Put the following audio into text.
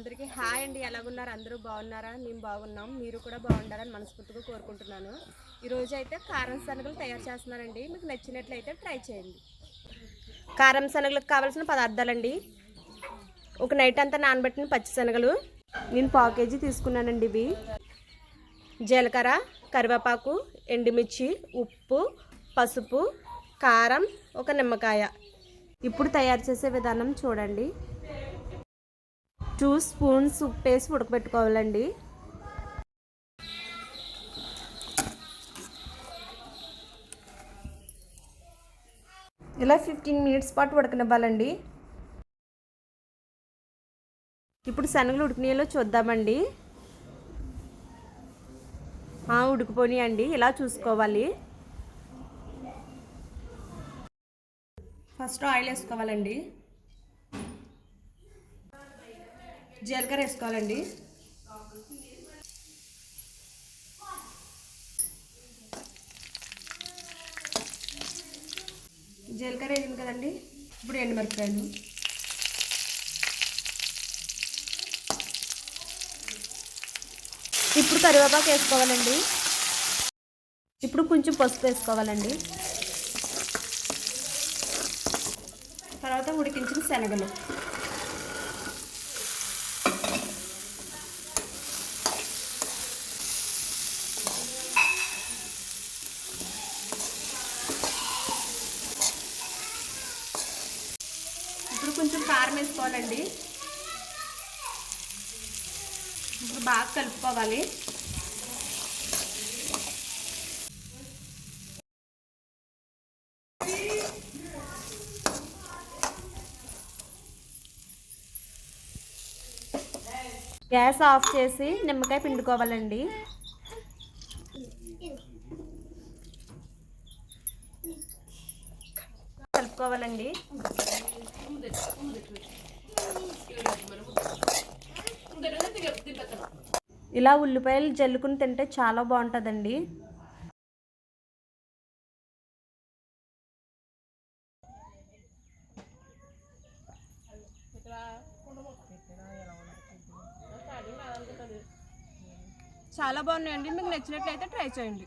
అందరికీ హాయ్ అండి. ఎలాగున్నారు? అందరూ బాగున్నారా? మేము బాగున్నాం. మీరు కూడా బాగుండాలని మనస్ఫూర్తిగా కోరుకుంటున్నాను. ఈరోజు అయితే కారం శనగలు తయారు చేస్తున్నానండి మీకు నచ్చినట్లయితే ట్రై చేయండి. కారం శనగలకు కావాల్సిన పదార్థాలండి. ఒక నైట్ అంతా నానబెట్టిన పచ్చి శనగలు. నేను పావు కేజీ తీసుకున్నానండి ఇవి. జీలకర్ర కరివేపాకు ఎండుమిర్చి ఉప్పు పసుపు కారం ఒక నిమ్మకాయ. ఇప్పుడు తయారు చేసే విధానం చూడండి. టూ స్పూన్స్ ఉప్పు వేసి ఉడకబెట్టుకోవాలండి. ఇలా ఫిఫ్టీన్ మినిట్స్ పాటు ఉడకనివ్వాలండి. ఇప్పుడు శనగలు ఉడికినాయలో చూద్దామండి. అండి ఇలా చూసుకోవాలి. ఫస్ట్ ఆయిల్ వేసుకోవాలండి. జీలకర్ర వేసుకోవాలండి. జీలకర్ర వేసింది కదండి. ఇప్పుడు ఎండుమిరపకాయలు. ఇప్పుడు కరివేపాకు వేసుకోవాలండి. ఇప్పుడు కొంచెం పసుపు వేసుకోవాలండి. తర్వాత ఉడికించిన శనగలు. కొంచెం కారం వేసుకోవాలండి. ఇప్పుడు బాగా కలుపుకోవాలి. గ్యాస్ ఆఫ్ చేసి నిమ్మకాయ పిండుకోవాలండి. కలుపుకోవాలండి ఇలా ఉల్లిపాయలు జల్లుకుని తింటే చాలా బాగుంటుందండి. చాలా బాగున్నాయండి. మీకు నచ్చినట్లయితే ట్రై చేయండి.